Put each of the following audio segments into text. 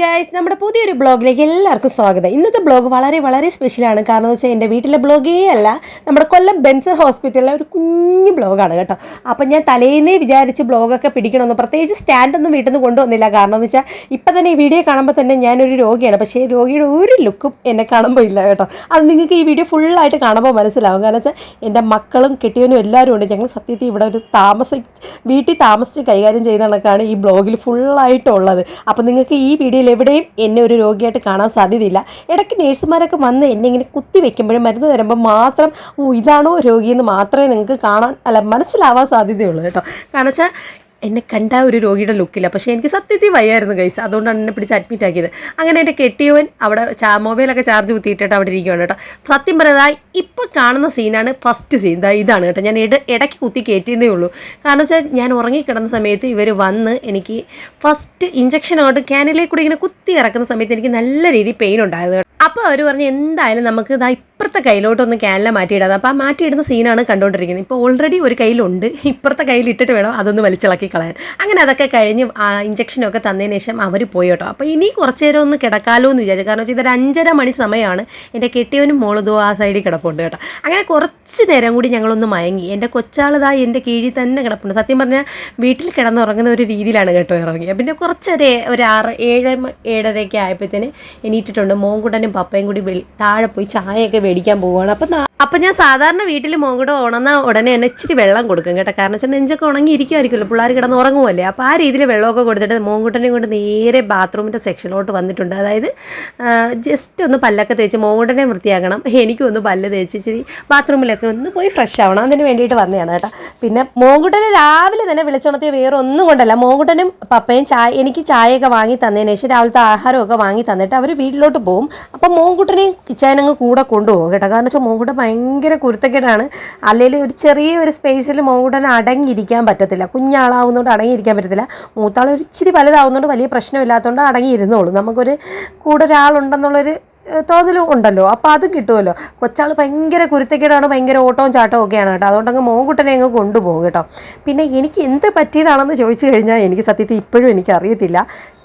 Guys നമ്മുടെ പുതിയൊരു ബ്ലോഗിലേക്ക് എല്ലാവർക്കും സ്വാഗതം. ഇന്നത്തെ ബ്ലോഗ് വളരെ വളരെ സ്പെഷ്യലാണ് കാരണം എന്ന് വെച്ചാൽ എന്റെ വീട്ടിലെ ബ്ലോഗേ അല്ല നമ്മുടെ കൊല്ലം ബെൻസർ ഹോസ്പിറ്റലിലെ ഒരു കുഞ്ഞു ബ്ലോഗാണ് കേട്ടോ. അപ്പം ഞാൻ തലേന്നേ വിചാരിച്ച് ബ്ലോഗൊക്കെ പിടിക്കണമെന്ന് പ്രത്യേകിച്ച് സ്റ്റാൻഡൊന്നും വീട്ടിൽ നിന്ന് കൊണ്ടുവന്നില്ല. കാരണം എന്ന് വെച്ചാൽ ഇപ്പം തന്നെ ഈ വീഡിയോ കാണുമ്പോൾ തന്നെ ഞാനൊരു രോഗിയാണ്. പക്ഷേ രോഗിയുടെ ഒരു ലുക്കും എന്നെ കാണുമ്പോൾ ഇല്ല കേട്ടോ. അത് നിങ്ങൾക്ക് ഈ വീഡിയോ ഫുള്ളായിട്ട് കാണുമ്പോൾ മനസ്സിലാവും. കാരണം വെച്ചാൽ എന്റെ മക്കളും കെട്ടിയവനും എല്ലാവരും ഉണ്ട്. ഞങ്ങൾ സത്യത്തിൽ ഇവിടെ ഒരു താമസ വീട്ടിൽ താമസിച്ച് കൈകാര്യം ചെയ്യുന്ന കണക്കാണ് ഈ ബ്ലോഗിൽ ഫുള്ളായിട്ടുള്ളത് അപ്പം നിങ്ങൾക്ക് ഈ വീഡിയോയിൽ എവിടെയും എന്നെ ഒരു രോഗിയായിട്ട് കാണാൻ സാധ്യതയില്ല. ഇടയ്ക്ക് നേഴ്സുമാരൊക്കെ വന്ന് എന്നെ ഇങ്ങനെ കുത്തി വെക്കുമ്പോഴും മരുന്ന് തരുമ്പോൾ മാത്രം ഓ ഇതാണോ രോഗിയെന്ന് മാത്രമേ നിങ്ങൾക്ക് കാണാൻ അല്ല മനസ്സിലാവാൻ സാധ്യതയുള്ളൂ കേട്ടോ. കാരണം വെച്ചാൽ എന്നെ കണ്ട ഒരു രോഗിയുടെ ലുക്കില്ല പക്ഷേ എനിക്ക് സത്യത്തിൽ വയ്യായിരുന്നു ഗൈസ് അതുകൊണ്ടാണ് എന്നെ പിടിച്ച് അഡ്മിറ്റ് ആക്കിയത്. അങ്ങനെ എന്റെ കെട്ടിയവൻ അവിടെ ചാ മൊബൈലൊക്കെ ചാർജ് കുത്തിയിട്ടിട്ട് അവിടെ ഇരിക്കുകയാണ് കേട്ടോ. സത്യം പറയുന്നത് ഇപ്പോൾ കാണുന്ന സീനാണ് ഫസ്റ്റ് സീൻ ഇതാണ് കേട്ടോ. ഞാൻ ഇട ഇടയ്ക്ക് കുത്തി കയറ്റിയതേ ഉള്ളൂ. കാരണം വെച്ചാൽ ഞാൻ ഉറങ്ങിക്കിടന്ന സമയത്ത് ഇവർ വന്ന് എനിക്ക് ഫസ്റ്റ് ഇഞ്ചക്ഷൻ ആയിട്ട് ക്യാനിലേക്ക് കൂടി ഇങ്ങനെ കുത്തി ഇറക്കുന്ന സമയത്ത് എനിക്ക് നല്ല രീതിയിൽ പെയിൻ ഉണ്ടായത് കേട്ടോ. അപ്പോൾ അവർ പറഞ്ഞു എന്തായാലും നമുക്ക് ഇതാ ഇപ്പുറത്തെ കയ്യിലോട്ടൊന്ന് ക്യാനിലെ മാറ്റിയിടാം. അപ്പോൾ ആ മാറ്റിയിടുന്ന സീനാണ് കണ്ടുകൊണ്ടിരിക്കുന്നത് ഇപ്പോൾ ഓൾറെഡി ഒരു കയ്യിലുണ്ട്. ഇപ്പുറത്തെ കയ്യിൽ ഇട്ടിട്ട് വേണം അതൊന്ന് വലിച്ചിളക്കി കളയാൻ. അങ്ങനെ അതൊക്കെ കഴിഞ്ഞ് ഇഞ്ചക്ഷനൊക്കെ തന്നതിന് ശേഷം അവർ പോയി കേട്ടോ. അപ്പോൾ ഇനി കുറച്ച് നേരം ഒന്ന് കിടക്കാമല്ലോ എന്ന് വിചാരിച്ചു. കാരണം വെച്ചാൽ ഇതൊരു അഞ്ചര മണി സമയമാണ് എന്റെ കെട്ടിയവനും മോളതോ ആ സൈഡിൽ കിടപ്പുണ്ട് കേട്ടോ. അങ്ങനെ കുറച്ച് നേരം കൂടി ഞങ്ങളൊന്ന് മയങ്ങി. എന്റെ കൊച്ചാളിതാ എന്റെ കീഴിൽ തന്നെ കിടപ്പുണ്ട്. സത്യം പറഞ്ഞാൽ വീട്ടിൽ കിടന്നുറങ്ങുന്ന ഒരു രീതിയിലാണ് കേട്ടോ ഇറങ്ങിയത്. പിന്നെ കുറച്ചൊരു ഒരു ആറ് ഏഴ് ഏഴരയൊക്കെ ആയപ്പോഴത്തേന് എണീറ്റിട്ടുണ്ട്. പപ്പയും കൂടി വെളി താഴെ പോയി ചായയൊക്കെ മേടിക്കാൻ പോവുകയാണ്. അപ്പം അപ്പം ഞാൻ സാധാരണ വീട്ടിൽ മോങ്കുട ഉണന്ന ഉടനെ തന്നെ ഇച്ചിരി വെള്ളം കൊടുക്കും കേട്ടോ. കാരണം വെച്ചാൽ നെഞ്ചൊക്കെ ഉണങ്ങി ഇരിക്കുമായിരിക്കുമല്ലോ പിള്ളേർ കിടന്ന് ഉറങ്ങുമല്ലേ? അപ്പോൾ ആ രീതിയിൽ വെള്ളമൊക്കെ കൊടുത്തിട്ട് മോങ്കുട്ടനെ കൊണ്ട് നേരെ ബാത്റൂമിന്റെ സെക്ഷനിലോട്ട് വന്നിട്ടുണ്ട്. അതായത് ജസ്റ്റ് ഒന്ന് പല്ലൊക്കെ തേച്ച് മോങ്കുട്ടനെ വൃത്തിയാക്കണം. എനിക്കും ഒന്ന് പല്ല് തേച്ച് ഇച്ചിരി ബാത്റൂമിലൊക്കെ ഒന്ന് പോയി ഫ്രഷ് ആവണം. അതിന് വേണ്ടിയിട്ട് വന്നതാണ് കേട്ടോ. പിന്നെ മോങ്കുട്ടനെ രാവിലെ തന്നെ വിളിച്ചുണർത്തിയ വേറെ ഒന്നും കൊണ്ടല്ല മോങ്കുട്ടനും പപ്പയും ചായ എനിക്ക് ചായയൊക്കെ വാങ്ങി തന്നതിന് ശേഷം രാവിലത്തെ ആഹാരമൊക്കെ വാങ്ങി തന്നിട്ട് അവർ വീട്ടിലോട്ട് പോകും അപ്പം മോങ്കുട്ടനെയും ഇച്ചായനങ്ങ് കൂടെ കൊണ്ടുപോകും കേട്ടോ. കാരണം വെച്ചാൽ മോങ്കുട്ടൻ ഭയങ്കര കുരുത്തക്കേടാണ്. അല്ലെങ്കിൽ ഒരു ചെറിയ ഒരു സ്പേസിൽ മോങ്കുട്ടൻ അടങ്ങിയിരിക്കാൻ പറ്റത്തില്ല. കുഞ്ഞാളാവുന്നതുകൊണ്ട് അടങ്ങിയിരിക്കാൻ പറ്റത്തില്ല. മൂത്താൾ ഇച്ചിരി വലുതാവുന്നതുകൊണ്ട് വലിയ പ്രശ്നമില്ലാത്തതുകൊണ്ട് അടങ്ങിയിരുന്നോളൂ. നമുക്കൊരു കൂടെ ഒരാളുണ്ടെന്നുള്ളൊരു തോന്നലും ഉണ്ടല്ലോ. അപ്പോൾ അതും കിട്ടുമല്ലോ കൊച്ചാൾ ഭയങ്കര കുരുത്തക്കേടാണ്. ഭയങ്കര ഓട്ടവും ചാട്ടവും ഒക്കെയാണ് കേട്ടോ. അതുകൊണ്ടങ്ങ് മോങ്കുട്ടനെ അങ്ങ് കൊണ്ടുപോകും കേട്ടോ. പിന്നെ എനിക്ക് എന്ത് പറ്റിയതാണെന്ന് ചോദിച്ചു കഴിഞ്ഞാൽ എനിക്ക് സത്യത്തിൽ ഇപ്പോഴും എനിക്ക് അറിയത്തില്ല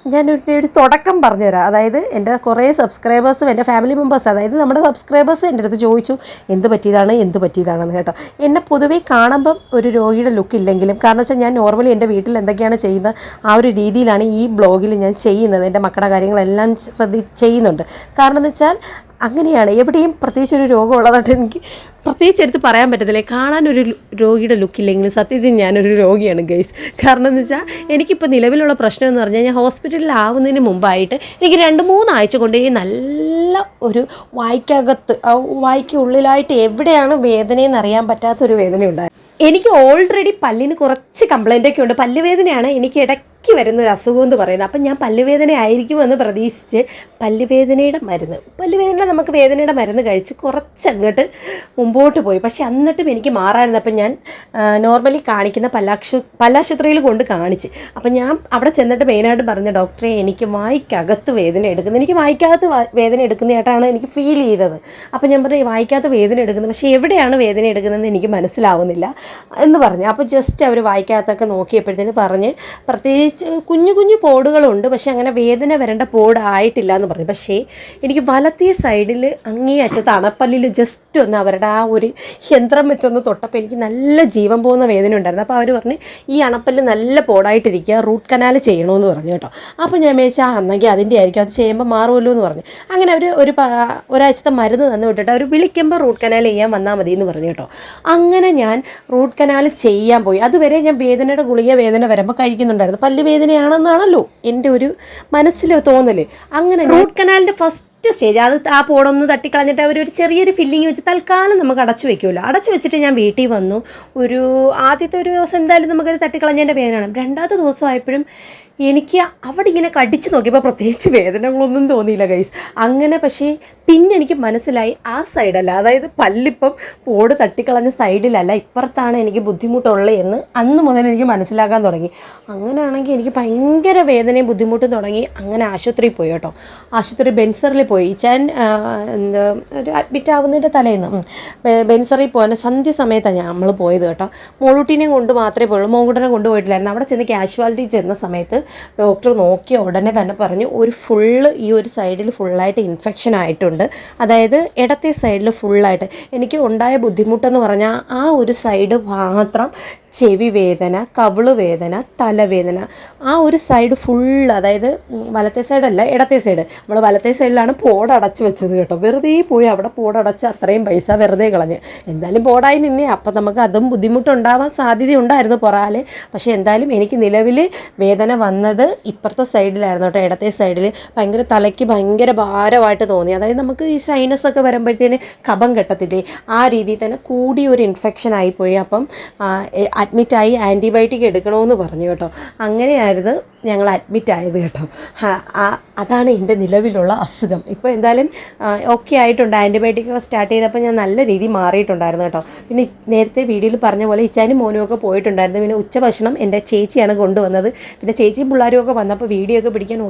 ഞാൻ ഒരു ഒരു തുടക്കം പറഞ്ഞുതരാം. അതായത് എന്റെ കുറേ സബ്സ്ക്രൈബേഴ്സും എന്റെ ഫാമിലി മെമ്പേഴ്സ് അതായത് നമ്മുടെ സബ്സ്ക്രൈബേഴ്സ് എന്റെ അടുത്ത് ചോദിച്ചു എന്ത് പറ്റിയതാണ്? എന്ത് പറ്റിയതാണെന്ന്? കേട്ടോ. എന്നെ പൊതുവേ കാണുമ്പം ഒരു രോഗിയുടെ ലുക്ക് ഇല്ലെങ്കിലും കാരണം വെച്ചാൽ ഞാൻ നോർമലി എന്റെ വീട്ടിൽ എന്തൊക്കെയാണ് ചെയ്യുന്നത് ആ ഒരു രീതിയിലാണ് ഈ ബ്ലോഗിൽ ഞാൻ ചെയ്യുന്നത്. എന്റെ മക്കളുടെ കാര്യങ്ങളെല്ലാം ശ്രദ്ധി ചെയ്യുന്നുണ്ട്. കാരണം എന്ന് വെച്ചാൽ അങ്ങനെയാണ്. എവിടെയും പ്രത്യേകിച്ച് ഒരു രോഗമുള്ളതായിട്ട് എനിക്ക് പ്രത്യേകിച്ച് എടുത്ത് പറയാൻ പറ്റത്തില്ല. കാണാനൊരു രോഗിയുടെ ലുക്കില്ലെങ്കിലും സത്യത്തിൽ ഞാനൊരു രോഗിയാണ് ഗൈസ് കാരണം എന്ന് വെച്ചാൽ എനിക്കിപ്പോൾ നിലവിലുള്ള പ്രശ്നം എന്ന് പറഞ്ഞാൽ ഞാൻ ഹോസ്പിറ്റലിലാവുന്നതിന് മുമ്പായിട്ട് എനിക്ക് രണ്ട് മൂന്നാഴ്ച കൊണ്ട് ഈ നല്ല ഒരു വായിക്കകത്ത് ആ വായ്ക്ക് ഉള്ളിലായിട്ട് എവിടെയാണ് വേദനയെന്ന് അറിയാൻ പറ്റാത്തൊരു വേദന ഉണ്ടായത് എനിക്ക് ഓൾറെഡി പല്ലിന് കുറച്ച് കംപ്ലൈന്റ് ഒക്കെ ഉണ്ട്. പല്ലുവേദനയാണ് എനിക്ക് ഇടയ്ക്ക് വരുന്ന ഒരു അസുഖം എന്ന് പറയുന്നത് അപ്പം ഞാൻ പല്ലുവേദന ആയിരിക്കുമെന്ന് പ്രതീക്ഷിച്ച് പല്ലുവേദനയുടെ മരുന്ന് പല്ലുവേദന നമുക്ക് വേദനയുടെ മരുന്ന് കഴിച്ച് കുറച്ച് അങ്ങോട്ട് മുമ്പോട്ട് പോയി. പക്ഷെ എന്നിട്ടും എനിക്ക് മാറായിരുന്നു. അപ്പം ഞാൻ നോർമലി കാണിക്കുന്ന പല്ലാശു പല്ലാശുപത്രിയിൽ കൊണ്ട് കാണിച്ച്. അപ്പം ഞാൻ അവിടെ ചെന്നിട്ട് മെയിനായിട്ട് പറഞ്ഞ ഡോക്ടറെ എനിക്ക് വായിക്കകത്ത് വേദന എടുക്കുന്നത് എനിക്ക് വായിക്കകത്ത് വേദന എടുക്കുന്നതായിട്ടാണ് എനിക്ക് ഫീൽ ചെയ്തത്. അപ്പം ഞാൻ പറഞ്ഞു വായിക്കകത്ത് വേദന എടുക്കുന്നത് പക്ഷേ എവിടെയാണ് വേദന എടുക്കുന്നതെന്ന് എനിക്ക് മനസ്സിലാവുന്നില്ല എന്ന് പറഞ്ഞു. അപ്പോൾ ജസ്റ്റ് അവർ വായിക്കാത്തൊക്കെ നോക്കിയപ്പോഴത്തേന് പറഞ്ഞ് പ്രത്യേകിച്ച് കുഞ്ഞു കുഞ്ഞു പോടുകളുണ്ട്. പക്ഷേ അങ്ങനെ വേദന വരേണ്ട പോട് ആയിട്ടില്ല എന്ന് പറഞ്ഞു. പക്ഷേ എനിക്ക് വലത്തേ സൈഡിൽ അങ്ങേ അറ്റത്ത് അണപ്പല്ലിൽ ജസ്റ്റ് ഒന്ന് അവരുടെ ആ ഒരു യന്ത്രം വെച്ചൊന്ന് തൊട്ടപ്പോൾ എനിക്ക് നല്ല ജീവൻ പോകുന്ന വേദന ഉണ്ടായിരുന്നു. അപ്പോൾ അവർ പറഞ്ഞ് ഈ അണപ്പല്ല് നല്ല പോടായിട്ടിരിക്കുക. റൂട്ട് കനാൽ ചെയ്യണമെന്ന് പറഞ്ഞു കേട്ടോ. അപ്പോൾ ഞാൻ മേച്ചാൽ അന്നെങ്കിൽ അതിന്റെ ആയിരിക്കും. അത് ചെയ്യുമ്പോൾ മാറുമല്ലോ എന്ന് പറഞ്ഞു. അങ്ങനെ അവർ ഒരു ഒരാഴ്ചത്തെ മരുന്ന് തന്നു വിട്ടിട്ട് അവർ വിളിക്കുമ്പോൾ റൂട്ട് കനാൽ ചെയ്യാൻ വന്നാൽ മതി എന്ന് പറഞ്ഞു കേട്ടോ. അങ്ങനെ ഞാൻ റൂട്ട് കനാൽ ചെയ്യാൻ പോയി. അതുവരെ ഞാൻ വേദനയുടെ ഗുളിക വേദന വരുമ്പോൾ കഴിക്കുന്നുണ്ടായിരുന്നു. പല്ല് വേദനയാണെന്നാണല്ലോ എന്റെ ഒരു മനസ്സിൽ തോന്നൽ അങ്ങനെ റൂട്ട് കനാലിന്റെ ഫസ്റ്റ് സ്റ്റേജ്. അത് ആ പോടൊന്ന് തട്ടിക്കളഞ്ഞിട്ട് അവർ ഒരു ചെറിയൊരു ഫില്ലിങ് വെച്ച് തൽക്കാലം നമുക്ക് അടച്ചു വെക്കുമല്ലോ അടച്ചു വെച്ചിട്ട് ഞാൻ വീട്ടിൽ വന്നു. ഒരു ആദ്യത്തെ ഒരു ദിവസം എന്തായാലും നമുക്കൊരു തട്ടിക്കളഞ്ഞതിന്റെ വേദനയാണ് രണ്ടാമത്തെ ദിവസം ആയപ്പോഴും എനിക്ക് അവിടെ ഇങ്ങനെ കടിച്ചു നോക്കിയപ്പോൾ പ്രത്യേകിച്ച് വേദനകളൊന്നും തോന്നിയില്ല ഗൈസ് അങ്ങനെ പക്ഷേ പിന്നെ എനിക്ക് മനസ്സിലായി ആ സൈഡല്ല അതായത് പല്ലിപ്പം പോട് തട്ടിക്കളഞ്ഞ സൈഡിലല്ല ഇപ്പുറത്താണ് എനിക്ക് ബുദ്ധിമുട്ടുള്ളത് എന്ന് അന്ന് മുതൽ എനിക്ക് മനസ്സിലാക്കാൻ തുടങ്ങി. അങ്ങനെയാണെങ്കിൽ എനിക്ക് ഭയങ്കര വേദനയും ബുദ്ധിമുട്ടും തുടങ്ങി. അങ്ങനെ ആശുപത്രിയിൽ പോയി കേട്ടോ. ആശുപത്രി ബെൻസറിൽ പോയി. ചാൻ എന്താ ഒരു അഡ്മിറ്റ് ആവുന്നതിന്റെ തലേന്ന്. ബെൻസറിൽ പോകാൻ സന്ധ്യ സമയത്താണ് നമ്മൾ പോയത് കേട്ടോ. മോളൂട്ടിനെയും കൊണ്ട് മാത്രമേ പോയുള്ളൂ. മോങ്കുട്ടനെ കൊണ്ടുപോയിട്ടില്ലായിരുന്നു അവിടെ ചെന്ന് കാഷ്വാലിറ്റി ചെന്ന സമയത്ത് ഡോക്ടർ നോക്കിയ ഉടനെ തന്നെ പറഞ്ഞു ഒരു ഫുള്ള് ഈ ഒരു സൈഡിൽ ഫുള്ളായിട്ട് ഇൻഫെക്ഷൻ ആയിട്ടുണ്ട്. അതായത് ഇടത്തെ സൈഡിൽ ഫുള്ളായിട്ട് എനിക്ക് ഉണ്ടായ ബുദ്ധിമുട്ടെന്ന് പറഞ്ഞാൽ ആ ഒരു സൈഡ് മാത്രം ചെവി വേദന കവിൾ വേദന തലവേദന. ആ ഒരു സൈഡ് ഫുള്ള് അതായത് വലത്തെ സൈഡല്ല ഇടത്തെ സൈഡ് നമ്മൾ വലത്തെ സൈഡിലാണ് പോട് അടച്ച് വെച്ചത് കേട്ടോ. വെറുതെ പോയി അവിടെ പോടടച്ച് അത്രയും പൈസ വെറുതെ കളഞ്ഞ്. എന്തായാലും പോടായി നിന്നേ. അപ്പം നമുക്ക് അതും ബുദ്ധിമുട്ടുണ്ടാവാൻ സാധ്യതയുണ്ടായിരുന്നു പുറാൽ. പക്ഷേ എന്തായാലും എനിക്ക് നിലവിൽ വേദന വന്നത് ഇപ്പുറത്തെ സൈഡിലായിരുന്നു കേട്ടോ. ഇടത്തെ സൈഡിൽ ഭയങ്കര തലയ്ക്ക് ഭയങ്കര ഭാരമായിട്ട് തോന്നി. അതായത് നമുക്ക് ഈ സൈനസ് ഒക്കെ വരുമ്പോഴത്തേന് കപം കെട്ടത്തില്ലേ? ആ രീതിയിൽ തന്നെ കൂടി ഒരു ഇൻഫെക്ഷൻ ആയിപ്പോയി. അപ്പം അഡ്മിറ്റായി ആന്റിബയോട്ടിക് എടുക്കണമെന്ന് പറഞ്ഞു കേട്ടോ. അങ്ങനെയായിരുന്നു ഞങ്ങൾ അഡ്മിറ്റായത് കേട്ടോ. അതാണ് എന്റെ നിലവിലുള്ള അസുഖം. ഇപ്പോൾ എന്തായാലും ഓക്കെ ആയിട്ടുണ്ട്. ആന്റിബയോട്ടിക് സ്റ്റാർട്ട് ചെയ്തപ്പോൾ ഞാൻ നല്ല രീതി മാറിയിട്ടുണ്ടായിരുന്നു കേട്ടോ. പിന്നെ നേരത്തെ വീഡിയോയിൽ പറഞ്ഞ പോലെ ഇച്ചാനും മോനും ഒക്കെ പോയിട്ടുണ്ടായിരുന്നു. പിന്നെ ഉച്ചഭക്ഷണം എന്റെ ചേച്ചിയാണ് കൊണ്ടുവന്നത്. പിന്നെ ചേച്ചിയും പിള്ളേരും ഒക്കെ വന്നപ്പോൾ വീഡിയോ ഒക്കെ പിടിക്കാൻ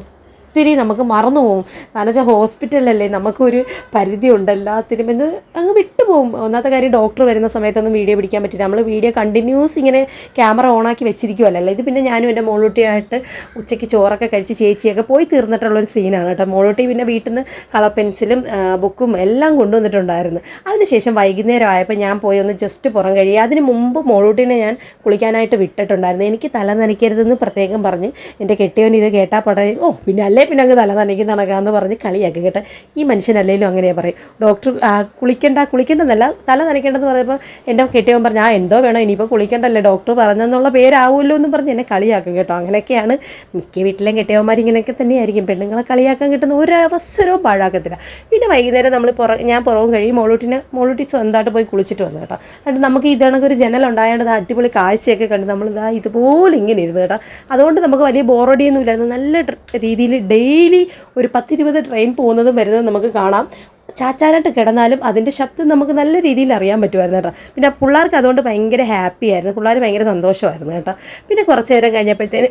ഒത്തിരി നമുക്ക് മറന്നു പോകും കാരണം വെച്ചാൽ ഹോസ്പിറ്റലല്ലേ നമുക്കൊരു പരിധി എല്ലാത്തിനും. എന്ന് അങ്ങ് വിട്ടുപോകും ഒന്നാമത്തെ കാര്യം ഡോക്ടർ വരുന്ന സമയത്തൊന്നും വീഡിയോ പിടിക്കാൻ പറ്റില്ല. നമ്മൾ വീഡിയോ കണ്ടിന്യൂസ് ഇങ്ങനെ ക്യാമറ ഓണാക്കി വെച്ചിരിക്കുമല്ലോ ഇത് പിന്നെ ഞാനും എന്റെ മോളൂട്ടിയായിട്ട് ഉച്ചയ്ക്ക് ചോറൊക്കെ കഴിച്ച് ചേച്ചിയൊക്കെ പോയി തീർന്നിട്ടുള്ളൊരു സീനാണ് കേട്ടോ. മോളൂട്ടി പിന്നെ വീട്ടിൽ നിന്ന് കളർ പെൻസിലും ബുക്കും എല്ലാം കൊണ്ടുവന്നിട്ടുണ്ടായിരുന്നു. അതിനുശേഷം വൈകുന്നേരം ആയപ്പോൾ ഞാൻ പോയി ഒന്ന് ജസ്റ്റ് പുറം കഴിയുക അതിന് മുമ്പ് മോളൂട്ടിനെ ഞാൻ കുളിക്കാനായിട്ട് വിട്ടിട്ടുണ്ടായിരുന്നു. എനിക്ക് തല നനയ്ക്കരുതെന്ന് പ്രത്യേകം പറഞ്ഞ് എന്റെ കെട്ടിയവൻ ഇത് കേട്ടാൽ പടയും. ഓ പിന്നെ അല്ലേ പിന്നെ അങ്ങ് തല നനയ്ക്ക് നടക്കാമെന്ന് പറഞ്ഞ് കളിയാക്കി കേട്ടോ. ഈ മനുഷ്യനല്ലേലും അങ്ങനെയാ പറയും. ഡോക്ടർ കുളിക്കേണ്ട കുളിക്കണ്ട കുളിക്കേണ്ടെന്നല്ല തല നനയ്ക്കേണ്ടെന്ന് പറയുമ്പോൾ എന്റെ കെട്ടിയവൻ പറഞ്ഞു ആ എന്തോ വേണോ ഇനിയിപ്പോൾ കുളിക്കേണ്ടല്ലേ? ഡോക്ടർ പറഞ്ഞെന്നുള്ള പേരാവുമല്ലോ എന്ന് പറഞ്ഞ് എന്നെ കളിയാക്കും കേട്ടോ. അങ്ങനെയൊക്കെയാണ് മിക്ക വീട്ടിലെയും കെട്ടിയവന്മാർ ഇങ്ങനെയൊക്കെ തന്നെയായിരിക്കും. പെണ്ണുങ്ങളെ കളിയാക്കാൻ കിട്ടുന്ന ഒരു അവസരവും പാഴാക്കത്തില്ല. പിന്നെ വൈകുന്നേരം നമ്മൾ പുറ ഞാൻ പുറവും കഴിയും. മോളൂട്ടിന് മോളൂട്ടി സ്വന്തമായിട്ട് പോയി കുളിച്ചിട്ട് വന്നു കേട്ടോ. എന്നിട്ട് നമുക്ക് ഇതാണെങ്കിൽ ഒരു ജനൽ ഉണ്ടായത് അടിപൊളി കാഴ്ചയൊക്കെ കണ്ട് നമ്മൾ ഇതാ ഇതുപോലെ ഇങ്ങനെ ഇരുന്ന് കേട്ടോ. അതുകൊണ്ട് നമുക്ക് വലിയ ബോറടിയൊന്നും ഇല്ലായിരുന്നു നല്ല രീതിയിൽ ഡെയിലി ഒരു പത്തിരുപത് ട്രെയിൻ പോകുന്നതും വരുന്നതും നമുക്ക് കാണാം. ചാച്ചാനായിട്ട് കിടന്നാലും അതിന്റെ ശബ്ദം നമുക്ക് നല്ല രീതിയിൽ അറിയാൻ പറ്റുമായിരുന്നു കേട്ടോ. പിന്നെ പിള്ളേർക്ക് അതുകൊണ്ട് ഭയങ്കര ഹാപ്പി ആയിരുന്നു. പിള്ളേർ ഭയങ്കര സന്തോഷമായിരുന്നു കേട്ടോ. പിന്നെ കുറച്ച് നേരം കഴിഞ്ഞപ്പോഴത്തേന്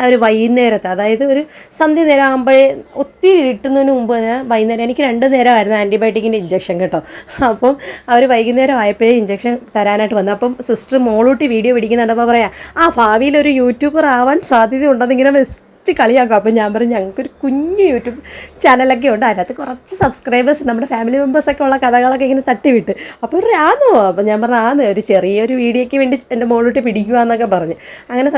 ആ ഒരു വൈകുന്നേരത്തെ അതായത് ഒരു സന്ധ്യ നേരം ആകുമ്പോഴേ ഒത്തിരി ഇട്ടുന്നതിന് മുമ്പ് വൈകുന്നേരം എനിക്ക് രണ്ട് നേരമായിരുന്നു ആന്റിബയോട്ടിക്കിന്റെ ഇഞ്ചക്ഷൻ കേട്ടോ. അപ്പം അവർ വൈകുന്നേരം ആയപ്പോഴേ ഇഞ്ചക്ഷൻ തരാനായിട്ട് വന്നു. അപ്പം സിസ്റ്റർ മോളൂട്ടി വീഡിയോ പിടിക്കുന്നുണ്ടപ്പോൾ പറയാം ആ ഭാവിയിൽ ഒരു യൂട്യൂബർ ആവാൻ സാധ്യത ഉണ്ടെന്ന് വെച്ച് കളിയാക്കും. അപ്പം ഞാൻ പറഞ്ഞു ഞങ്ങൾക്കൊരു കുഞ്ഞ് യൂട്യൂബ് ചാനലൊക്കെ ഉണ്ട്. അതിനകത്ത് കുറച്ച് സബ്സ്ക്രൈബേഴ്സ് നമ്മുടെ ഫാമിലി മെമ്പേഴ്സൊക്കെ ഉള്ള കഥകളൊക്കെ ഇങ്ങനെ തട്ടിവിട്ട്. അപ്പോൾ ഒരു ആന്നോ. അപ്പം ഞാൻ പറഞ്ഞു ആന്ന്. ഒരു ചെറിയൊരു വീഡിയോയ്ക്ക് വേണ്ടി എന്റെ മോളിട്ട് പിടിക്കുക എന്നൊക്കെ പറഞ്ഞു. അങ്ങനെ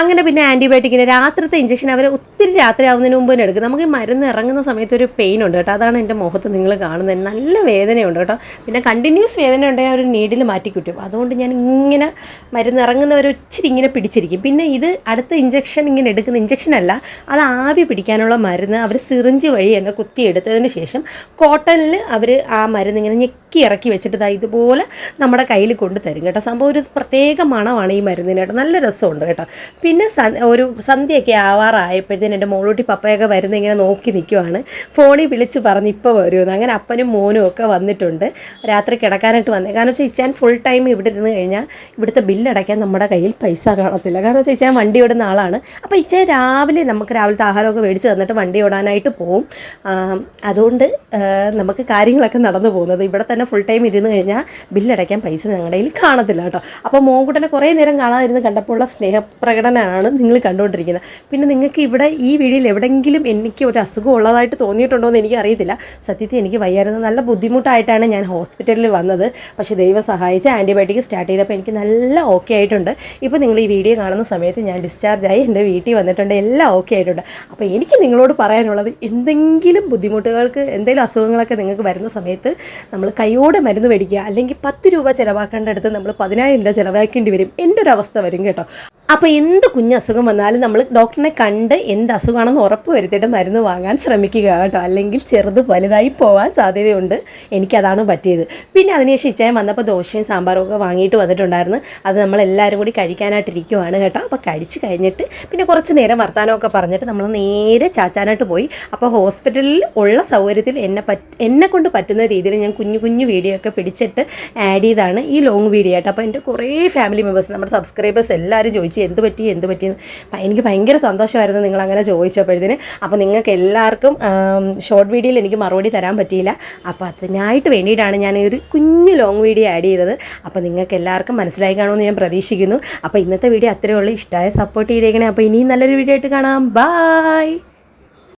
അങ്ങനെ പിന്നെ ആന്റിബയോട്ടിക്കിന് രാത്രിത്തെ ഇഞ്ചക്ഷൻ അവർ ഒത്തിരി രാത്രി ആവുന്നതിന് മുമ്പ് തന്നെ എടുക്കും. നമുക്ക് ഈ മരുന്ന് ഇറങ്ങുന്ന സമയത്ത് ഒരു പെയിൻ ഉണ്ട് കേട്ടോ. അതാണ് എന്റെ മുഖത്ത് നിങ്ങൾ കാണുന്നത്. നല്ല വേദനയുണ്ട് കേട്ടോ. പിന്നെ കണ്ടിന്യൂസ് വേദന ഉണ്ടെങ്കിൽ ഒരു നീഡിൽ മാറ്റി കിട്ടും അതുകൊണ്ട് ഞാൻ ഇങ്ങനെ മരുന്ന് ഇറങ്ങുന്നവർ ഇച്ചിരി ഇങ്ങനെ പിടിച്ചിരിക്കും. പിന്നെ ഇത് അടുത്ത ഇഞ്ചക്ഷൻ ഇങ്ങനെ എടുക്കുന്ന ഇഞ്ചക്ഷൻ അല്ല അത് ആവി പിടിക്കാനുള്ള മരുന്ന് അവർ സിറിഞ്ച് വഴി എന്നെ കുത്തി എടുത്തതിന് ശേഷം കോട്ടണിൽ അവർ ആ മരുന്ന് ഇങ്ങനെ ഞെക്കി ഇറക്കി വെച്ചിട്ട് ഇതുപോലെ നമ്മുടെ കയ്യിൽ കൊണ്ടുതരും കേട്ടോ. സംഭവം ഒരു പ്രത്യേക മണമാണ് ഈ മരുന്നിന് കേട്ടോ നല്ല രസമുണ്ട് കേട്ടോ. പിന്നെ ഒരു സന്ധ്യയൊക്കെ ആവാറായപ്പോഴത്തേന് എന്റെ മോളൂട്ടി പപ്പയൊക്കെ വരുന്ന ഇങ്ങനെ നോക്കി നിൽക്കുവാണ് ഫോണിൽ വിളിച്ച് പറഞ്ഞ് ഇപ്പോൾ വരുമെന്ന്. അങ്ങനെ അപ്പനും മോനും ഒക്കെ വന്നിട്ടുണ്ട്. രാത്രി കിടക്കാനായിട്ട് വന്നത് കാരണം വെച്ചാൽ ഇച്ചാൻ ഫുൾ ടൈം ഇവിടെ ഇരുന്ന് കഴിഞ്ഞാൽ ഇവിടുത്തെ ബില്ലടയ്ക്കാൻ നമ്മുടെ കയ്യിൽ പൈസ കാണത്തില്ല. കാരണം വെച്ചാൽ ഇച്ചാൻ വണ്ടി ഓടുന്ന ആളാണ്. അപ്പോൾ ഇച്ചാൻ രാവിലെ നമുക്ക് രാവിലത്തെ ആഹാരമൊക്കെ മേടിച്ച് തന്നിട്ട് വണ്ടി ഓടാനായിട്ട് പോവും. അതുകൊണ്ട് നമുക്ക് കാര്യങ്ങളൊക്കെ നടന്നു പോകുന്നത്. ഇവിടെ തന്നെ ഫുൾ ടൈം ഇരുന്ന് കഴിഞ്ഞാൽ ബില്ലടയ്ക്കാൻ പൈസ ഞങ്ങളുടെ കയ്യിൽ കാണത്തില്ല കേട്ടോ. അപ്പോൾ മോൻകുട്ടനെ കുറേ നേരം കാണാതിരുന്ന് കണ്ടപ്പോൾ ഉള്ള സ്നേഹപ്രകടനമാണ് നിങ്ങൾ കണ്ടുകൊണ്ടിരിക്കുന്നത്. പിന്നെ നിങ്ങൾക്ക് ഇവിടെ ഈ വീഡിയോയിൽ എവിടെയെങ്കിലും എനിക്ക് ഒരു അസുഖം ഉള്ളതായിട്ട് തോന്നിയിട്ടുണ്ടോ എന്ന് എനിക്ക് അറിയത്തില്ല. സത്യത്തിൽ എനിക്ക് വയ്യായിരുന്നു. നല്ല ബുദ്ധിമുട്ടായിട്ടാണ് ഞാൻ ഹോസ്പിറ്റലിൽ വന്നത്. പക്ഷേ ദൈവം സഹായിച്ച് ആന്റിബയോട്ടിക് സ്റ്റാർട്ട് ചെയ്തപ്പോൾ എനിക്ക് നല്ല ഓക്കെ ആയിട്ടുണ്ട്. ഇപ്പോൾ നിങ്ങൾ ഈ വീഡിയോ കാണുന്ന സമയത്ത് ഞാൻ ഡിസ്ചാർജ് ആയി എന്റെ വീട്ടിൽ വന്നിട്ടുണ്ട്. എല്ലാം ഓക്കെ ആയിട്ടുണ്ട്. അപ്പോൾ എനിക്ക് നിങ്ങളോട് പറയാനുള്ളത് എന്തെങ്കിലും ബുദ്ധിമുട്ടുകൾക്ക് എന്തെങ്കിലും അസുഖങ്ങളൊക്കെ നിങ്ങൾക്ക് വരുന്ന സമയത്ത് നമ്മൾ കൈയോടെ മരുന്ന് മേടിക്കുക. അല്ലെങ്കിൽ പത്ത് രൂപ ചിലവാക്കേണ്ടടുത്ത് നമ്മൾ പതിനായിരം രൂപ ചിലവാക്കേണ്ടി വരും. എന്റെ ഒരു അവസ്ഥ വരും കേട്ടോ. അപ്പോൾ എന്ത് കുഞ്ഞ് അസുഖം വന്നാലും നമ്മൾ ഡോക്ടറിനെ കണ്ട് എന്ത് അസുഖമാണെന്ന് ഉറപ്പ് വരുത്തിയിട്ട് മരുന്ന് വാങ്ങാൻ ശ്രമിക്കുക കേട്ടോ. അല്ലെങ്കിൽ ചെറുത് വലുതായി പോകാൻ സാധ്യതയുണ്ട്. എനിക്കതാണ് പറ്റിയത്. പിന്നെ അതിനുശേഷം ഇച്ചായം വന്നപ്പോൾ ദോശയും സാമ്പാറും ഒക്കെ വാങ്ങിയിട്ട് വന്നിട്ടുണ്ടായിരുന്നു. അത് നമ്മൾ എല്ലാവരും കൂടി കഴിക്കാനായിട്ടിരിക്കുവാണ് കേട്ടോ. അപ്പോൾ കഴിച്ച് കഴിഞ്ഞിട്ട് പിന്നെ കുറച്ച് നേരം വർത്താനമൊക്കെ പറഞ്ഞിട്ട് നമ്മൾ നേരെ ചാച്ചാനായിട്ട് പോയി. അപ്പോൾ ഹോസ്പിറ്റലിൽ ഉള്ള സൗകര്യത്തിൽ എന്നെ പറ്റ എന്നെ കൊണ്ട് പറ്റുന്ന രീതിയിൽ ഞാൻ കുഞ്ഞു കുഞ്ഞു വീഡിയോ ഒക്കെ പിടിച്ചിട്ട് ആഡ് ചെയ്താണ് ഈ ലോങ് വീഡിയോ ആയിട്ട് അപ്പോൾ എന്റെ കുറേ ഫാമിലി മെമ്പേഴ്സ് നമ്മുടെ സബ്സ്ക്രൈബേഴ്സ് എല്ലാവരും ചോദിച്ചു എന്ത് പറ്റി എന്ത് പറ്റി എനിക്ക് ഭയങ്കര സന്തോഷമായിരുന്നു നിങ്ങൾ അങ്ങനെ ചോദിച്ചപ്പോഴത്തേന്. അപ്പോൾ നിങ്ങൾക്ക് എല്ലാവർക്കും ഷോർട്ട് വീഡിയോയിൽ എനിക്ക് മറുപടി തരാൻ പറ്റിയില്ല. അപ്പോൾ അതിനായിട്ട് വേണ്ടിയിട്ടാണ് ഞാൻ ഒരു കുഞ്ഞു ലോങ് വീഡിയോ ആഡ് ചെയ്തത്. അപ്പോൾ നിങ്ങൾക്ക് എല്ലാവർക്കും മനസ്സിലായി കാണുമെന്ന് ഞാൻ പ്രതീക്ഷിക്കുന്നു. അപ്പോൾ ഇന്നത്തെ വീഡിയോ അത്രയേ ഉള്ളൂ. ഇഷ്ടമായ സപ്പോർട്ട് ചെയ്തേക്കണേ. അപ്പോൾ ഇനിയും നല്ലൊരു വീഡിയോ ആയിട്ട് കാണാം. ബായ്